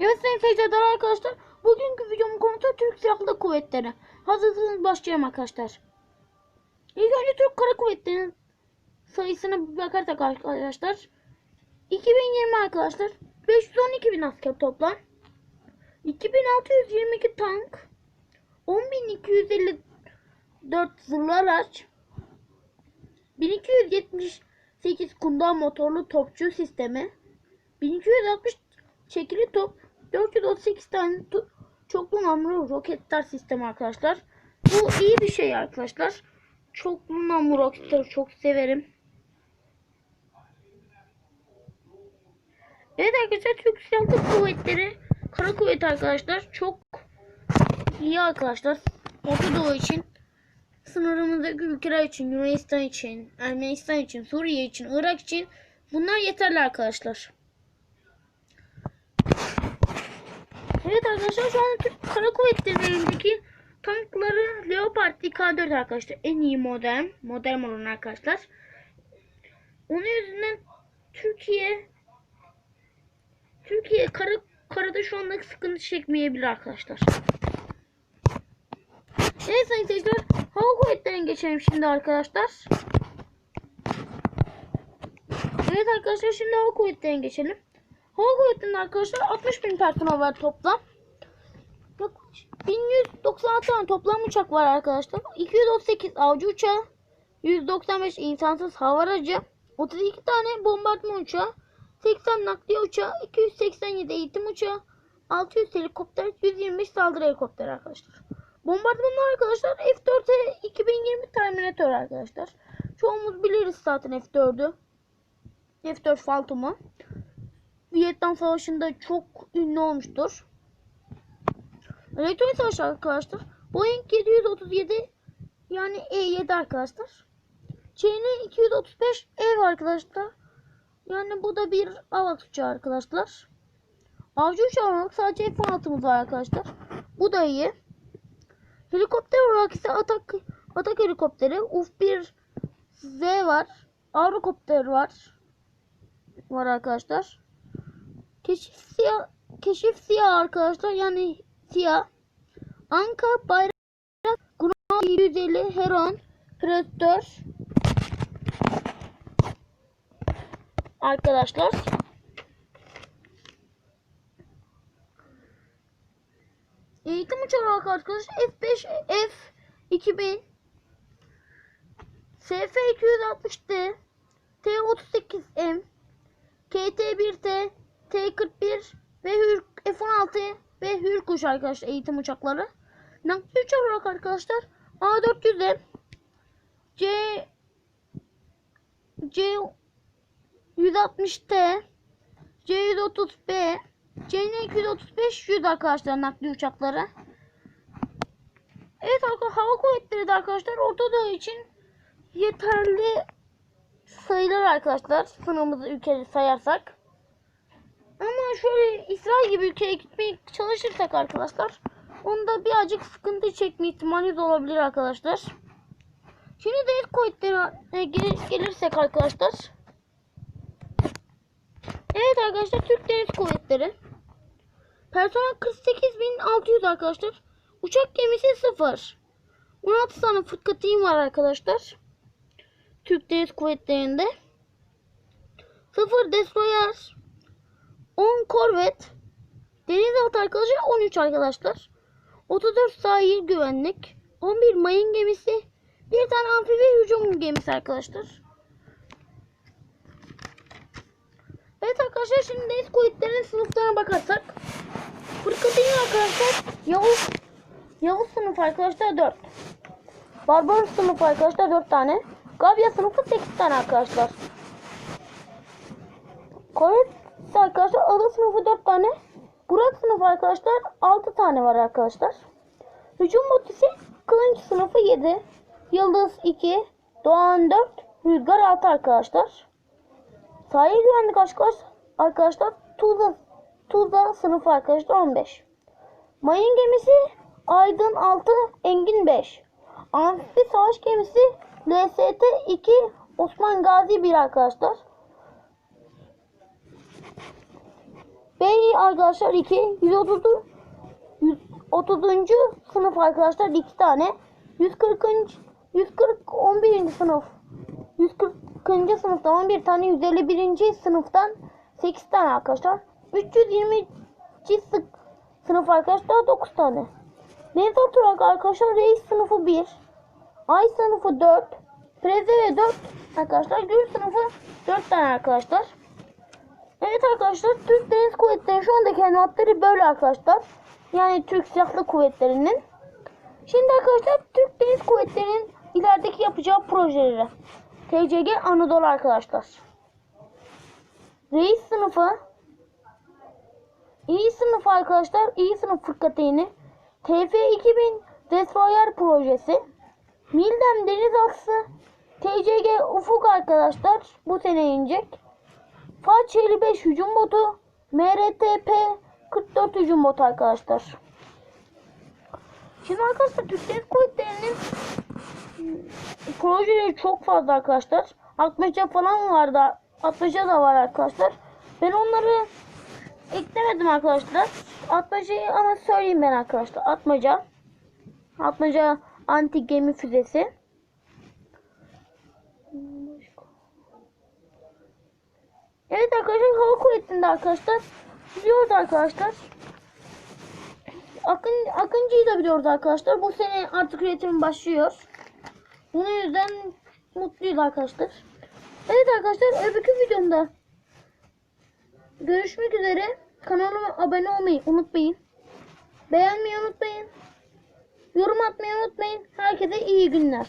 Evet sayın seyirciler arkadaşlar. Bugünkü videomun konusu Türk Silahlı Kuvvetleri. Hazırsanız başlayalım arkadaşlar. İlk önce Türk Kara Kuvvetleri'nin sayısına bakarsak arkadaşlar. 2020 arkadaşlar 512 bin asker toplam. 2622 tank. 10.254 zırhlı araç. 1278 kundağı motorlu topçu sistemi. 1260 çekili top. 438 tane çoklu namlu roketler sistemi arkadaşlar. Bu iyi bir şey arkadaşlar. Çoklu namlu roketleri çok severim. Evet arkadaşlar Türk Silahlı Kuvvetleri Kara Kuvveti arkadaşlar çok iyi arkadaşlar. Orta Doğu için sınırımızdaki ülkeler için, Yunanistan için, Ermenistan için, Suriye için, Irak için bunlar yeterli arkadaşlar. Evet arkadaşlar şu anda Türk Kara Kuvvetleri'nin elindeki tankları Leopard K4 arkadaşlar. En iyi model. Model olan arkadaşlar. Onun yüzünden Türkiye Türkiye kara, karada şu anda sıkıntı çekmeyebilir arkadaşlar. Evet sayın seyirciler. Hava kuvvetlerine geçelim şimdi arkadaşlar. Evet arkadaşlar şimdi hava kuvvetlerine geçelim. Hava kuvvetlerinde arkadaşlar 60 bin personel var toplam. Yaklaşık 1196 tane toplam uçak var arkadaşlar. 238 avcı uçağı, 195 insansız hava aracı, 32 tane bombardıman uçağı, 80 nakliye uçağı, 287 eğitim uçağı, 600 helikopter, 125 saldırı helikopteri arkadaşlar. Bombardımanlar arkadaşlar F-4'e 2020 Terminator arkadaşlar. Çoğumuz biliriz zaten F-4'ü. F-4 Phantom'u. Vietnam Savaşı'nda çok ünlü olmuştur. Elektronik savaş arkadaşlar. Boeing 737 yani E7 arkadaşlar. Çin'e 235 ev arkadaşlar. Yani bu da bir AVAX uçağı arkadaşlar. Avcı uçağı olarak sadece F-16'mız var arkadaşlar. Bu da iyi. Helikopter olarak ise atak atak helikopteri UF-1 Z var. Avrokopter var. Var arkadaşlar. Keşif siyah keşif siyah arkadaşlar. Yani siyah. Anka bayrak Grom 150 Heron Predator. Arkadaşlar. Eğitim uçağı arkadaşlar. F5 F 2000 SF 260D T38M KT-1T T-41 ve Hür F-16 ve Hürkuş arkadaşlar eğitim uçakları. Nakli uçak olarak arkadaşlar A400M C C 160T C130B CN235 100 arkadaşlar nakli uçakları. Evet arkadaşlar hava kuvvetleri de arkadaşlar Orta Doğu için yeterli sayılır arkadaşlar. Sınırımızı ülkeleri sayarsak. Ama şöyle İsrail gibi ülkeye gitmeye çalışırsak arkadaşlar onda birazcık sıkıntı çekme ihtimalimiz olabilir arkadaşlar. Şimdi deniz kuvvetlerine gel- gelirsek arkadaşlar. Evet arkadaşlar Türk Deniz Kuvvetleri. Personel 48.600 arkadaşlar. Uçak gemisi 0. 16 tane fırkateyn var arkadaşlar. Türk Deniz Kuvvetleri'nde. 0 destroyer. 10 korvet. Denizaltı arkadaşlar 13 arkadaşlar. 34 sahil güvenlik. 11 mayın gemisi. Bir tane amfibi hücum gemisi arkadaşlar. Evet arkadaşlar şimdi deniz kuvvetlerinin sınıflarına bakarsak. Fırkateyn arkadaşlar Yavuz Yavuz sınıfı arkadaşlar 4. Barbaros sınıfı arkadaşlar 4 tane. Gavya sınıfı 8 tane arkadaşlar. Korvet arkadaşlar Ada sınıfı 4 tane. Burak sınıfı arkadaşlar 6 tane var arkadaşlar. Hücum botisi Kılınç sınıfı 7. Yıldız 2. Doğan 4. Rüzgar 6 arkadaşlar. Sahil güvenlik arkadaşlar, arkadaşlar Tuzla, Tuzla sınıfı arkadaşlar 15. Mayın gemisi Aydın 6, Engin 5. Amfibi savaş gemisi LST 2, Osman Gazi 1 arkadaşlar. Arkadaşlar 2. 130 130. sınıf arkadaşlar 2 tane. 140. 140 11. sınıf. 140. sınıfta 11 tane. 151. sınıftan 8 tane arkadaşlar. 320. sı- sınıf arkadaşlar 9 tane. Nevzat olarak arkadaşlar reis sınıfı 1. Ay sınıfı 4. Prezere 4 arkadaşlar. Gül sınıfı 4 tane arkadaşlar. Evet arkadaşlar Türk Deniz Kuvvetleri'nin şu andaki envatları böyle arkadaşlar. Yani Türk Silahlı Kuvvetleri'nin. Şimdi arkadaşlar Türk Deniz Kuvvetleri'nin ilerideki yapacağı projeleri. TCG Anadolu arkadaşlar. Reis sınıfı. İyi sınıfı arkadaşlar. İyi sınıf fırkateyni. TF2000 Destroyer projesi. Mildem Deniz Aksı. TCG Ufuk arkadaşlar. Bu sene inecek. Faç 55 hücum botu. MRTP 44 hücum botu arkadaşlar. Şimdi arkadaşlar Türk Deniz Kuvvetleri'nin hmm, projeleri çok fazla arkadaşlar. Atmaca falan var da Atmaca da var arkadaşlar. Ben onları eklemedim arkadaşlar. Atmacayı ama söyleyeyim ben arkadaşlar. Atmaca. Atmaca anti gemi füzesi. Evet arkadaşlar hava kuvvetinde arkadaşlar. Biliyoruz arkadaşlar. Akın, Akıncı'yı da biliyoruz arkadaşlar. Bu sene artık üretim başlıyor. Bunun yüzden mutluyuz arkadaşlar. Evet arkadaşlar öbürkü videomda görüşmek üzere. Kanalıma abone olmayı unutmayın. Beğenmeyi unutmayın. Yorum atmayı unutmayın. Herkese iyi günler.